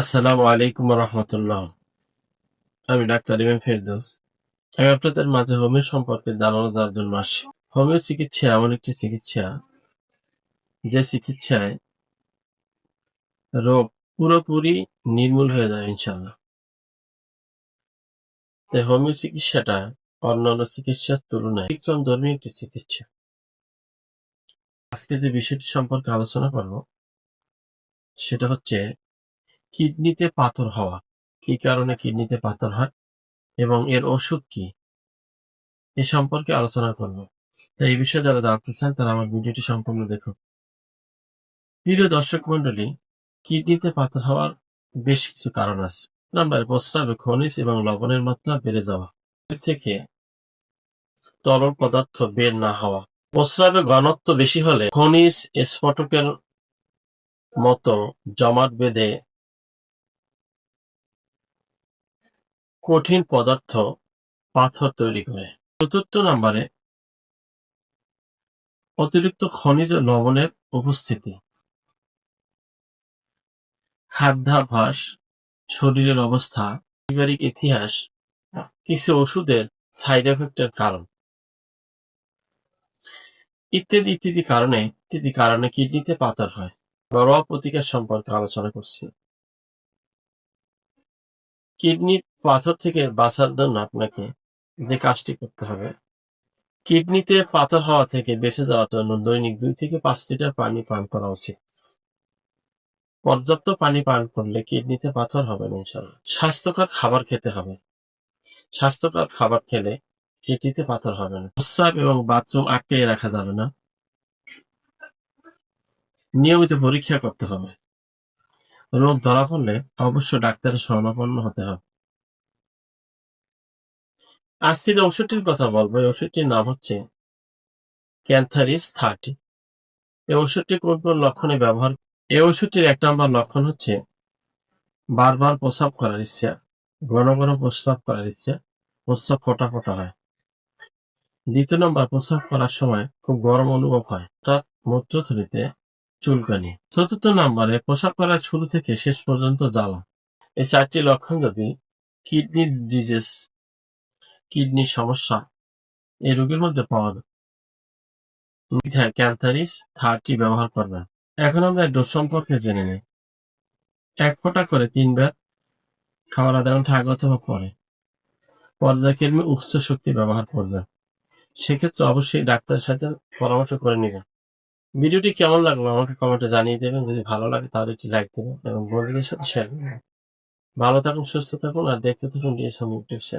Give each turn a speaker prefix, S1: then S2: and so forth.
S1: আসসালামু আলাইকুম রহমতুল্লাহ। আমি ডাক্তার ইমাম ফেরদৌস। আমি আপনাদের মাঝে হোমিও সম্পর্কে ধারণা দেওয়ার জন্য আসি হোমিও চিকিৎসা এমন একটি চিকিৎসা, যে চিকিৎসায় রোগ পুরোপুরি নির্মূল হয়ে যায় ইনশাল্লাহ তাই হোমিও চিকিৎসাটা অন্যান্য চিকিৎসার তুলনায় বিক্রম ধর্মী একটি চিকিৎসা। আজকে যে বিষয়টি সম্পর্কে আলোচনা করব, সেটা হচ্ছে কিডনিতে পাথর হওয়া। কি কারণে কিডনিতে পাথর হয় এবং এর ওষুধ কি? এ সম্পর্কে আলোচনা করব। তাই এই বিষয়ে যারা জানতে চান তারা আমার ভিডিওটি সম্পূর্ণ দেখুন। প্রিয় দর্শক মন্ডলী কিডনিতে পাথর হওয়ার বেশ কিছু কারণ আছে। নাম্বার প্রস্রাবে খনিজ এবং লবণের মাত্রা বেড়ে যাওয়া। এর থেকে তরল পদার্থ বের না হওয়া। প্রস্রাবে ঘনত্ব বেশি হলে খনিজ স্ফটকের মতো জমাট বেঁধে কঠিন পদার্থ পাথর তৈরি করে। চতুর্থ নম্বরে অতিরিক্ত খনিজ লবণের উপস্থিতি। খাদ্যাভ্যাস শরীরের অবস্থা, পারিবারিক ইতিহাস, কিছু ওষুধের সাইড এফেক্টের কারণ। ইত্যাদি ইত্যাদি কারণে ইত্যাদি কারণে কিডনিতে পাথর হয়। ঘরোয়া প্রতিকার সম্পর্কে আলোচনা করছি। কিডনির পাথর থেকে বাঁচার জন্য আপনাকে যে কাজটি করতে হবে, কিডনিতে পাথর হওয়া থেকে বেঁচে যাওয়ার জন্য দৈনিক দুই থেকে পাঁচ লিটার পানি পান করা উচিত। পর্যাপ্ত পানি পান করলে কিডনিতে পাথর হবে না ইনশাল্লাহ স্বাস্থ্যকর খাবার খেতে হবে। স্বাস্থ্যকর খাবার খেলে কিডনিতে পাথর হবে না। প্রস্রাব এবং বাথরুম আটকে রাখা যাবে না। নিয়মিত পরীক্ষা করতে হবে। রোগ ধরা পড়লে অবশ্য ডাক্তারের শরণাপন্ন হতে হবে। আজকে যে ওষুধটির কথা বলব, এই ওষুধটির নাম হচ্ছে ক্যান্থারিস থার্টি। এই ওষুধটি কোন কোন লক্ষণে ব্যবহার, এই ওষুধটির এক নম্বর লক্ষণ হচ্ছে বারবার প্রস্রাব করার ইচ্ছা, ঘন ঘন প্রস্রাব করার ইচ্ছা, প্রস্রাব ফোটা ফোটা হয়। দ্বিতীয় নম্বর, প্রস্রাব করার সময় খুব গরম অনুভব হয়, অর্থাৎ মূত্রথলিতে চুলকানি। চতুর্থ নম্বরে পোশাক করার শুরু থেকে শেষ পর্যন্ত জ্বালা। এই চারটি লক্ষণ যদি কিডনি ডিজিজ কিডনির সমস্যা এই রোগের মধ্যে পাওয়া যায় ক্যান্থারিস, থার্টি ব্যবহার করবেন। এখন আমরা ডোজ সম্পর্কে জেনে নিই। এক ফোঁটা করে তিনবার খাবার আধা ঘণ্টা আগে অথবা পরে পর্যায়ক্রমে উচ্চ শক্তি ব্যবহার করবেন। সেক্ষেত্রে অবশ্যই ডাক্তারের সাথে পরামর্শ করে নেবেন। ভিডিওটি কেমন লাগল আমাকে কমেন্টে জানিয়ে দেবেন। যদি ভালো লাগে তাহলে একটি লাইক দেবেন এবং বন্ধুদের সাথে শেয়ার করবেন। ভালো থাকুন, সুস্থ থাকুন আর দেখতে থাকুন ডিএসএম ইউটিউব চ্যানেল